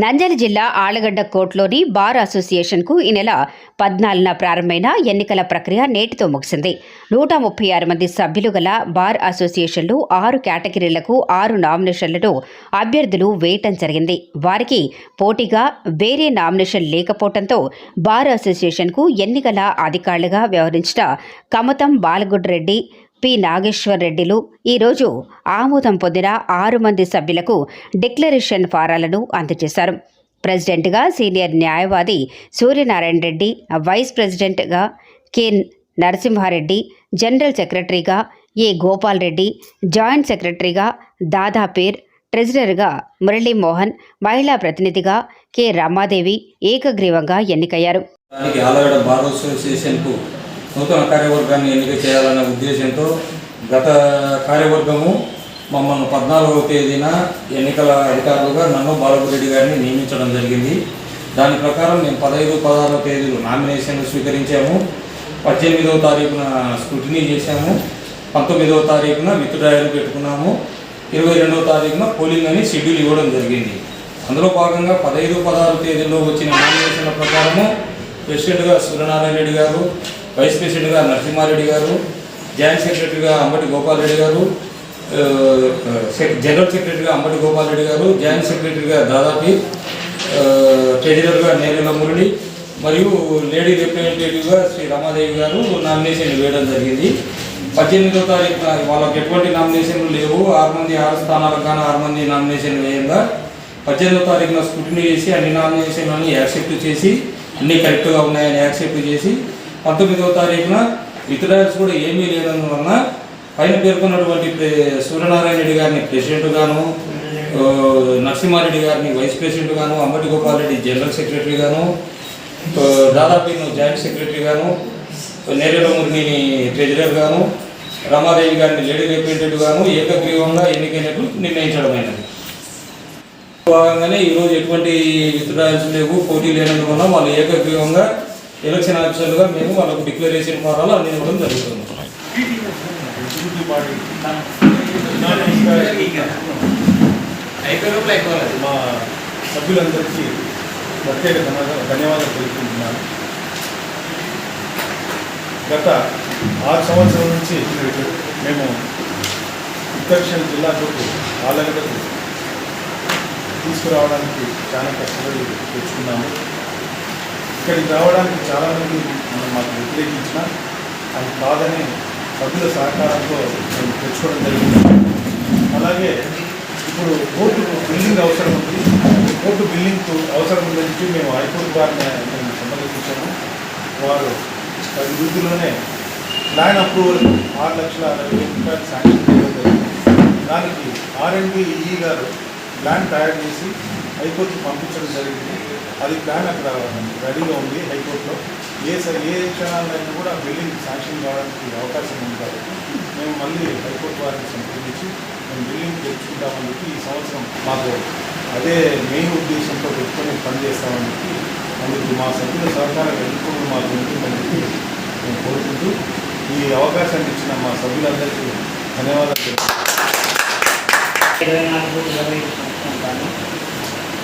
నంద్యాల జిల్లా ఆళ్ళగడ్డ కోర్టులోని బార్ అసోసియేషన్కు ఈ నెల పద్నాలుగున ప్రారంభమైన ఎన్నికల ప్రక్రియ నేటితో ముగిసింది. నూట ముప్పై ఆరు మంది సభ్యులు గల బార్ అసోసియేషన్లు ఆరు కేటగిరీలకు ఆరు నామినేషన్లను అభ్యర్థులు వేయటం జరిగింది. వారికి పోటీగా వేరే నామినేషన్ లేకపోవడంతో బార్ అసోసియేషన్కు ఎన్నికల అధికారులుగా వ్యవహరించిన కమతం బాలగుడ్రెడ్డి పి. నాగేశ్వర్ రెడ్డిలు ఈరోజు ఆమోదం పొందిన ఆరు మంది సభ్యులకు డిక్లరేషన్ ఫారాలను అందజేశారు. ప్రెసిడెంట్గా సీనియర్ న్యాయవాది సూర్యనారాయణ రెడ్డి వైస్ ప్రెసిడెంట్గా కె. నరసింహారెడ్డి జనరల్ సెక్రటరీగా ఏ. గోపాల్ రెడ్డి జాయింట్ సెక్రటరీగా దాదాపీర్ ట్రెజరర్గా మురళీమోహన్ మహిళా ప్రతినిధిగా కె. రమాదేవి ఏకగ్రీవంగా ఎన్నికయ్యారు. నూతన కార్యవర్గాన్ని ఎన్నిక చేయాలనే ఉద్దేశంతో గత కార్యవర్గము మమ్మల్ని పద్నాలుగవ తేదీన ఎన్నికల అధికారులుగా నన్ను బాలకురెడ్డి గారిని నియమించడం జరిగింది. దాని ప్రకారం మేము పదహైదు పదహారవ తేదీలు నామినేషన్ స్వీకరించాము. పద్దెనిమిదవ తారీఖున స్క్రూటినీ చేశాము. పంతొమ్మిదవ తారీఖున విత్డ్రాయల్ పెట్టుకున్నాము. ఇరవై రెండవ తారీఖున పోలింగ్ అని షెడ్యూల్ ఇవ్వడం జరిగింది. అందులో భాగంగా పదహైదు పదహారు తేదీల్లో వచ్చిన నామినేషన్ల ప్రకారము ప్రెసిడెంట్గా సూర్యనారాయణ రెడ్డి గారు వైస్ ప్రెసిడెంట్గా నరసింహారెడ్డి గారు జాయింట్ సెక్రటరీగా అంబటి గోపాలరెడ్డి గారు జనరల్ సెక్రటరీగా అంబటి గోపాలరెడ్డి గారు జాయింట్ సెక్రటరీగా దాదాపి ట్రెజరర్గా నేరుల మురళి మరియు లేడీ రిప్రజెంటేటివ్గా శ్రీ రమాదేవి గారు నామినేషన్ వేయడం జరిగింది. పద్దెనిమిదో తారీఖున వాళ్ళకి ఎటువంటి నామినేషన్లు లేవు. ఆరు మంది ఆరు స్థానాలకు కానీ ఆరు మంది నామినేషన్ వేయంగా పద్దెనిమిదో తారీఖున స్క్రూటినీ చేసి అన్ని నామినేషన్లను యాక్సెప్ట్ చేసి అన్ని కరెక్ట్గా ఉన్నాయని యాక్సెప్ట్ చేసి పంతొమ్మిదవ తారీఖున విత్డ్రాయల్స్ కూడా ఏమీ లేనందువలన పైన పేర్కొన్నటువంటి సూర్యనారాయణ రెడ్డి గారిని ప్రెసిడెంట్ గాను నరసింహారెడ్డి గారిని వైస్ ప్రెసిడెంట్ గాను అంబటి గోపాల్ రెడ్డి జనరల్ సెక్రటరీ గాను దాదాపు జాయింట్ సెక్రటరీ గాను నేరేల ట్రెజరర్ గాను రమాదేవి గారిని లేడీ రిప్రజెంటేటివ్ గాను ఏకగ్రీవంగా ఎన్నికైనట్లు నిర్ణయించడమైనది భాగంగానే ఈరోజు ఎటువంటి విత్డ్రాయల్స్ లేవు పోటీ లేనందువల్ల వాళ్ళు ఏకగ్రీవంగా ఎలక్షన్ ఆఫీసర్లుగా మేము వాళ్ళకు డిక్లరేషన్ ఫారాలు అందించడం జరుగుతుంది. మా సభ్యులందరికీ ప్రత్యేక ధన్యవాదాలు ధన్యవాదాలు తెలుపుకుంటున్నాను గత ఆరు సంవత్సరం నుంచి మేము ఉత్తరక్షణ జిల్లా కోర్టు తీసుకురావడానికి చాలా కష్టపడి తెచ్చుకున్నాము. ఇక్కడికి రావడానికి చాలామంది మనం మాకు వ్యతిరేకించిన అది కాదని సభ్యుల సహకారంతో మేము తెచ్చుకోవడం జరిగింది. అలాగే ఇప్పుడు కోర్టు బిల్డింగ్ అవసరం ఉంది. కోర్టు బిల్డింగ్ అవసరం ఉందని చెప్పి మేము హైకోర్టు వారిని మేము సంప్రదించాము. వారు పది రోజుల్లోనే ప్లాన్ అప్రూవల్ ఆరు లక్షల అరవై వేల రూపాయలు శాంక్షన్ చేయడం జరిగింది. దానికి ఆర్ఎండ్బి ఈఈ గారు ప్లాన్ తయారు చేసి హైకోర్టు పంపించడం జరిగింది. అది ప్లాన్ అక్కడ రెడీగా ఉంది హైకోర్టులో. ఏ ఏ క్షణాలైనా కూడా బిల్డింగ్ శాంక్షన్ కావడానికి అవకాశం ఉంది కాబట్టి మేము మళ్ళీ హైకోర్టు వారిని సంప్రదించి మేము బిల్డింగ్ తెచ్చుకుంటామని చెప్పి ఈ సంవత్సరం మాకు అదే మెయిన్ ఉద్దేశంతో పెట్టుకొని పనిచేస్తామని చెప్పి అందుకు మా సభ్యుల సహకారం ఎదుర్కొని మాకు ఉంటుందని చెప్పి మేము కోరుకుంటూ ఈ అవకాశాన్ని ఇచ్చిన మా సభ్యులందరికీ ధన్యవాదాలు తెలుపుతున్నాను. ఇరవై నాలుగు ఇరవై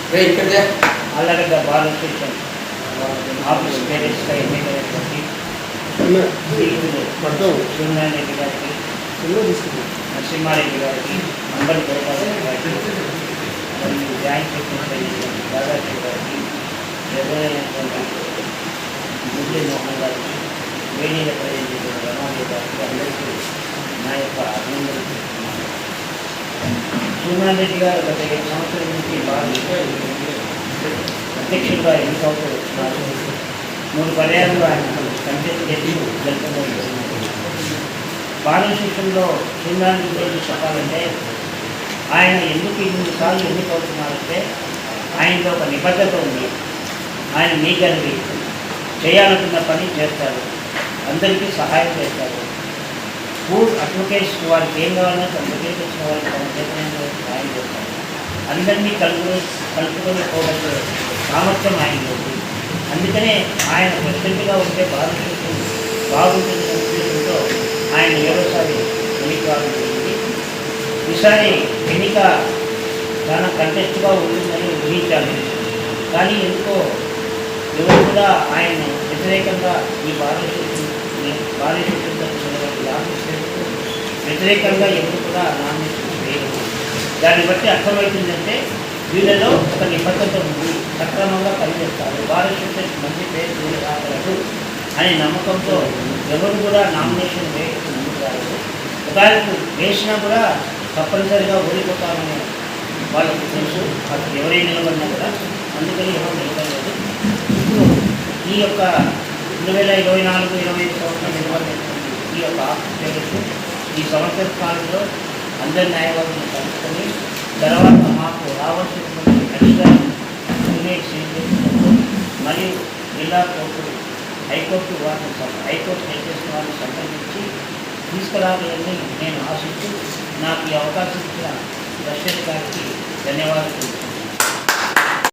సంవత్సరాలు అల్లగడ్డ బాల స్టేషన్ ఆఫీస్ పేరెంట్స్గా ఎన్నికైనటువంటి శ్రీయులు సూర్యనారాయణ రెడ్డి గారికి నరసింహారెడ్డి గారికి అంబటి గోపాల్ రెడ్డి గారికి మరియు జాయింట్ సెక్రటరీ దాదాపు గారికి ఎవరైనటువంటి మురళీ మోహన్ గారికి వేణి రిప్రజెంటేటివ్ రమాదేవి గారికి అందరికీ నా యొక్క అభినందనలు చెప్తున్నాను సూర్యనారాయణ రెడ్డి గారు గత ఏడు సంవత్సరాల నుంచి బాగా అధ్యక్షులుగా సంవత్సరాలు వచ్చినారు మూడు పర్యాయంలో ఆయన కంటెస్ట్ చేసి గెలుపడం బాలశిక్షణలో సూర్యనారాయణ గురించి చెప్పాలంటే ఆయన ఎందుకు ఇన్ని సార్లు ఎన్నికవుతున్నారంటే ఆయనలో ఒక నిబద్ధత ఉంది. ఆయన మీ మీగలిగి చేయాలనుకున్న పని చేస్తారు. అందరికీ సహాయం చేస్తారు. ఫుడ్ అడ్వకేట్స్ వారికి ఏం కావాలన్నా అడ్వకేట్ వచ్చిన వారికి తమ చేతనైన వరకు సహాయం చేస్తారు అందరినీ కలుపుకొని కలుపుకొని పోగలిగే సామర్థ్యం ఆయన అందుకనే ఆయన ప్రెసిడెంట్గా ఉంటే భారతదేశం బాగుంటుంది ఉద్దేశంతో ఆయన ఏడోసారి ఎన్నిక జరిగింది. ఈసారి ఎన్నిక చాలా కంటెస్ట్గా ఉంటుందని ఊహించాలి. కానీ ఎందుకో ఎవరు కూడా ఆయన వ్యతిరేకంగా ఈ భారతదేశం బాలశిక్షణ వ్యతిరేకంగా ఎవరు కూడా నామినేషన్ దాన్ని బట్టి అర్థమవుతుందంటే వీళ్ళలో ఒక నిబద్ధత ఉంది. సక్రమంగా పనిచేస్తారు. బాలశిక్షణ మంచి పేరు వీళ్ళు రాగలరు అనే నమ్మకంతో ఎవరు కూడా నామినేషన్ వేయకుండా ముందుకు రాలేదు ఒకవేళ వేసినా కూడా తప్పనిసరిగా ఓడిపోతామని వాళ్ళకి తెలుసు. వాళ్ళకి ఎవరైనా నిలబడినా కూడా అందుకని ఎవరు నిలబడలేదు. ఇప్పుడు ఈ యొక్క రెండు వేల ఇరవై నాలుగు ఇరవై ఐదు సంవత్సరం నిలబడినటువంటి ఈ యొక్క ఆఫీసర్స్ ఈ సంవత్సర కాలంలో అందరి న్యాయవాదులను కలుసుకొని తర్వాత మాకు రావాల్సినటువంటి అధికారం యూనిట్ మరియు జిల్లా కోర్టు హైకోర్టు వారిని సం- హైకోర్టు జడ్జెస్ వారిని సంప్రదించి తీసుకురావాలని నేను ఆశిస్తూ నాకు ఈ అవకాశం ఇచ్చిన దర్శన్ గారికి ధన్యవాదాలు